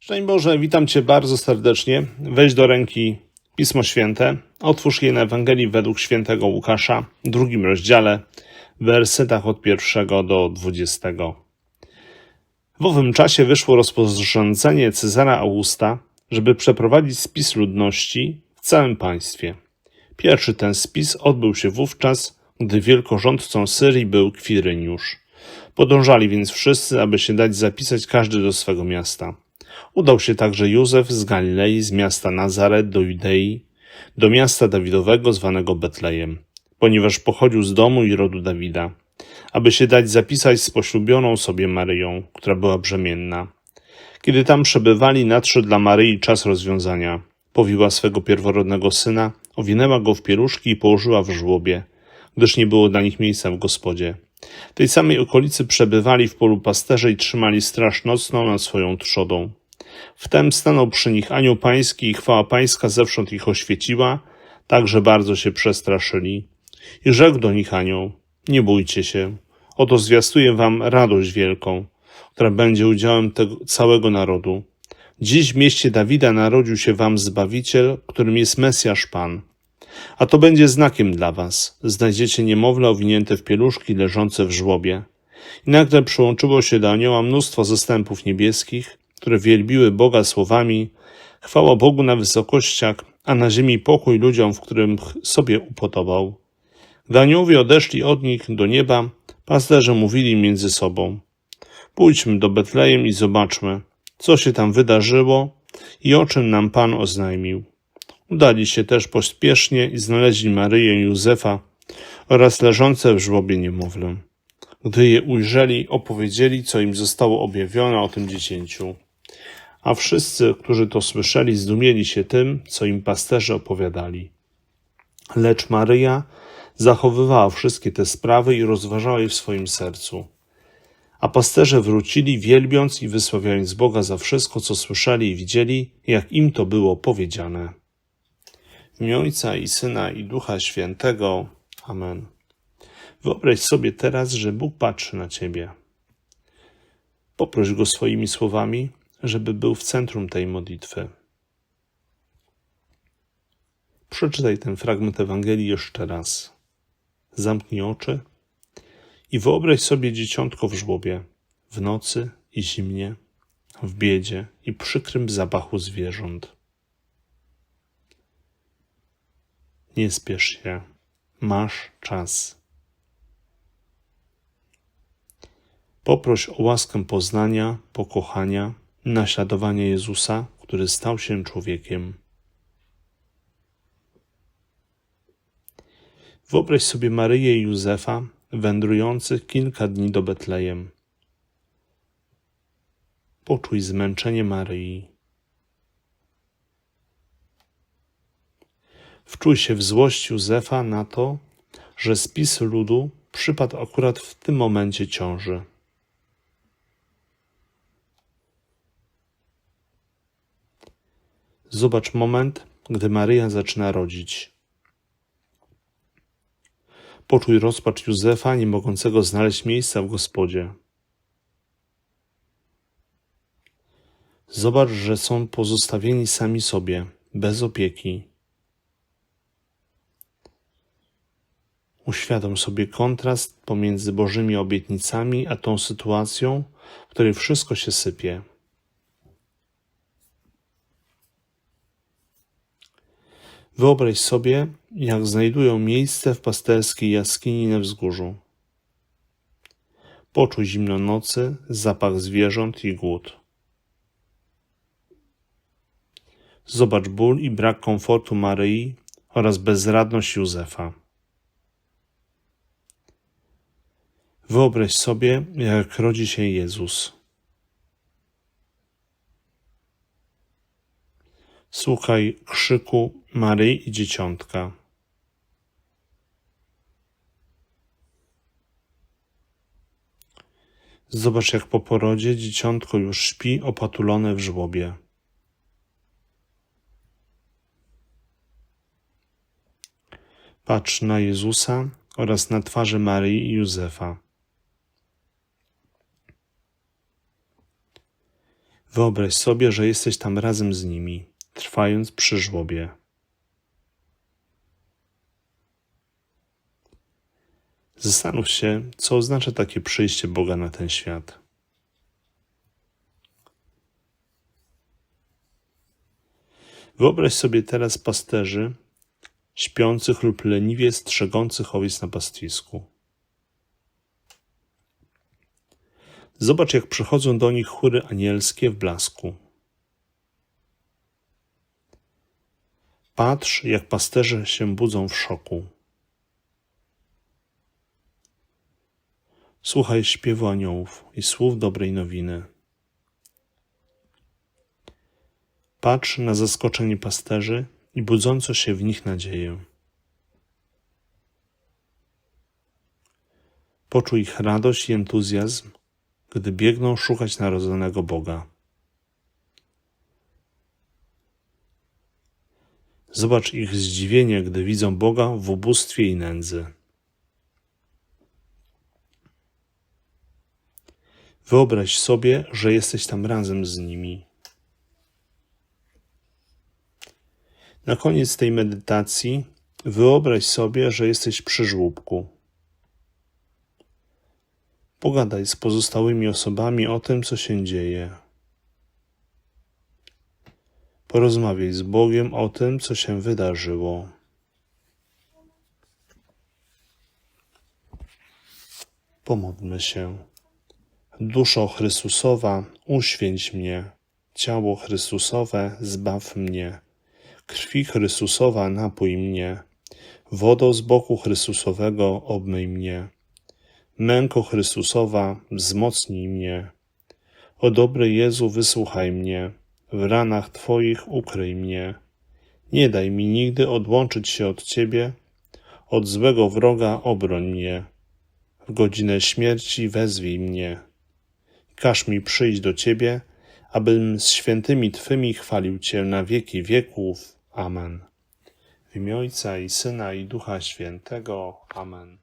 Szczęść Boże, witam Cię bardzo serdecznie. Weź do ręki Pismo Święte, otwórz je na Ewangelii według świętego Łukasza, w drugim rozdziale, w wersetach od pierwszego do dwudziestego. W owym czasie wyszło rozporządzenie Cezara Augusta, żeby przeprowadzić spis ludności w całym państwie. Pierwszy ten spis odbył się wówczas, gdy wielkorządcą Syrii był Kwiryniusz. Podążali więc wszyscy, aby się dać zapisać każdy do swego miasta. Udał się także Józef z Galilei, z miasta Nazaret do Judei, do miasta Dawidowego zwanego Betlejem, ponieważ pochodził z domu i rodu Dawida, aby się dać zapisać z poślubioną sobie Maryją, która była brzemienna. Kiedy tam przebywali, nadszedł dla Maryi czas rozwiązania. Powiła swego pierworodnego syna, owinęła go w pieluszki i położyła w żłobie, gdyż nie było dla nich miejsca w gospodzie. W tej samej okolicy przebywali w polu pasterze i trzymali straż nocną nad swoją trzodą. Wtem stanął przy nich anioł pański i chwała pańska zewsząd ich oświeciła, tak że bardzo się przestraszyli. I rzekł do nich anioł, nie bójcie się, oto zwiastuję wam radość wielką, która będzie udziałem tego całego narodu. Dziś w mieście Dawida narodził się wam Zbawiciel, którym jest Mesjasz Pan. A to będzie znakiem dla was. Znajdziecie niemowlę owinięte w pieluszki leżące w żłobie. I nagle przyłączyło się do anioła mnóstwo zastępów niebieskich, które wielbiły Boga słowami Chwała Bogu na wysokościach, a na ziemi pokój ludziom, w którym sobie upodobał. Gdy aniołowie odeszli od nich do nieba, pasterze mówili między sobą Pójdźmy do Betlejem i zobaczmy, co się tam wydarzyło i o czym nam Pan oznajmił. Udali się też pośpiesznie i znaleźli Maryję i Józefa oraz leżące w żłobie niemowlę. Gdy je ujrzeli, opowiedzieli, co im zostało objawione o tym dziecięciu. A wszyscy, którzy to słyszeli, zdumieli się tym, co im pasterze opowiadali. Lecz Maryja zachowywała wszystkie te sprawy i rozważała je w swoim sercu. A pasterze wrócili, wielbiąc i wysławiając Boga za wszystko, co słyszeli i widzieli, jak im to było powiedziane. W imię Ojca i Syna i Ducha Świętego. Amen. Wyobraź sobie teraz, że Bóg patrzy na ciebie. Poproś Go swoimi słowami, żeby był w centrum tej modlitwy. Przeczytaj ten fragment Ewangelii jeszcze raz. Zamknij oczy i wyobraź sobie dzieciątko w żłobie, w nocy i zimnie, w biedzie i przykrym zapachu zwierząt. Nie spiesz się, masz czas. Poproś o łaskę poznania, pokochania, naśladowania Jezusa, który stał się człowiekiem. Wyobraź sobie Maryję i Józefa, wędrujących kilka dni do Betlejem. Poczuj zmęczenie Maryi. Wczuj się w złość Józefa na to, że spis ludu przypadł akurat w tym momencie ciąży. Zobacz moment, gdy Maryja zaczyna rodzić. Poczuj rozpacz Józefa, nie mogącego znaleźć miejsca w gospodzie. Zobacz, że są pozostawieni sami sobie, bez opieki. Uświadom sobie kontrast pomiędzy Bożymi obietnicami a tą sytuacją, w której wszystko się sypie. Wyobraź sobie, jak znajdują miejsce w pasterskiej jaskini na wzgórzu. Poczuj zimno nocy, zapach zwierząt i głód. Zobacz ból i brak komfortu Maryi oraz bezradność Józefa. Wyobraź sobie, jak rodzi się Jezus. Słuchaj krzyku Maryi i dzieciątka. Zobacz, jak po porodzie dzieciątko już śpi opatulone w żłobie. Patrz na Jezusa oraz na twarze Maryi i Józefa. Wyobraź sobie, że jesteś tam razem z nimi, trwając przy żłobie. Zastanów się, co oznacza takie przyjście Boga na ten świat. Wyobraź sobie teraz pasterzy, śpiących lub leniwie strzegących owiec na pastwisku. Zobacz, jak przychodzą do nich chóry anielskie w blasku. Patrz, jak pasterze się budzą w szoku. Słuchaj śpiewu aniołów i słów dobrej nowiny. Patrz na zaskoczenie pasterzy i budzącą się w nich nadzieję. Poczuj ich radość i entuzjazm, gdy biegną szukać narodzonego Boga. Zobacz ich zdziwienie, gdy widzą Boga w ubóstwie i nędzy. Wyobraź sobie, że jesteś tam razem z nimi. Na koniec tej medytacji wyobraź sobie, że jesteś przy żłóbku. Pogadaj z pozostałymi osobami o tym, co się dzieje. Porozmawiaj z Bogiem o tym, co się wydarzyło. Pomódlmy się. Duszo Chrystusowa, uświęć mnie. Ciało Chrystusowe, zbaw mnie. Krwi Chrystusowa, napój mnie. Wodą z boku Chrystusowego, obmyj mnie. Męko Chrystusowa, wzmocnij mnie. O dobry Jezu, wysłuchaj mnie. W ranach Twoich ukryj mnie. Nie daj mi nigdy odłączyć się od Ciebie. Od złego wroga obroń mnie. W godzinę śmierci wezwij mnie. Każ mi przyjść do Ciebie, abym z świętymi Twymi chwalił Cię na wieki wieków. Amen. W imię Ojca i Syna i Ducha Świętego. Amen.